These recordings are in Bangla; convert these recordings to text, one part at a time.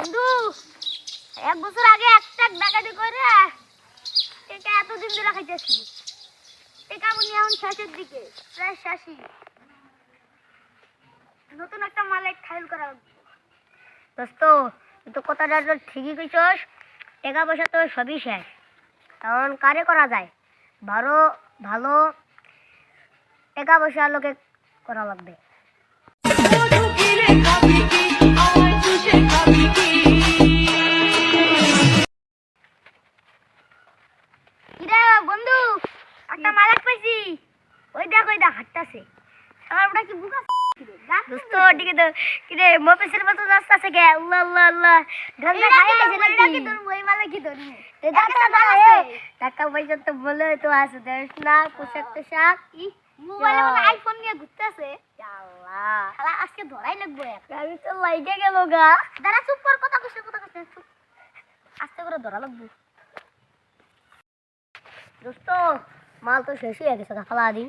বন্ধু, এক বছর আগে ডাকাতি করে টেকা এতদিন খাইতেছি। টেকা এখন শেষের দিকে, প্রায় নতুন একটা মালিক খাইল করা দোস্ত তো ঠিকই কইছস পয়সা তো সবই শেষ। কারণ কারে করা যায়? ভালো ভালো, টেকা পয়সা লোকে করা লাগবে। আমার ওটা কি বুকা দোস্ত ঠিক তো কিরে মফিসের মতো রাস্তা আছে আল্লাহ আল্লাহ আল্লাহ। খাই মালা কি টাকা পয়সা তো বলে তো আছে দেখ না পোশাক টোশাক। মোবাইলে মানে আইফোন নিয়ে ঘুরতেছে আল্লাহ। শালা আজকে ধরাই লাগবে আমি তো লাইগে গেল গা। দাঁড়া চুপ কর কথা কইছে কথা কইছে চুপ। আস্তে করে ধরা লাগবে। দোস্ত মাল তো শেষই হয়ে গেছে ফালা দিন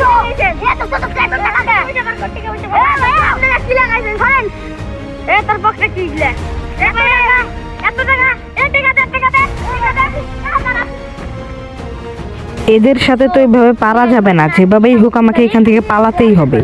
তোর কি এত টাকা? এত টাকা টাকা টাকা এদের সাথে তো এভাবে পারা যাবে না যেভাবেই হোক আমাকে এখান থেকে পালাতেই হবে।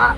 อะ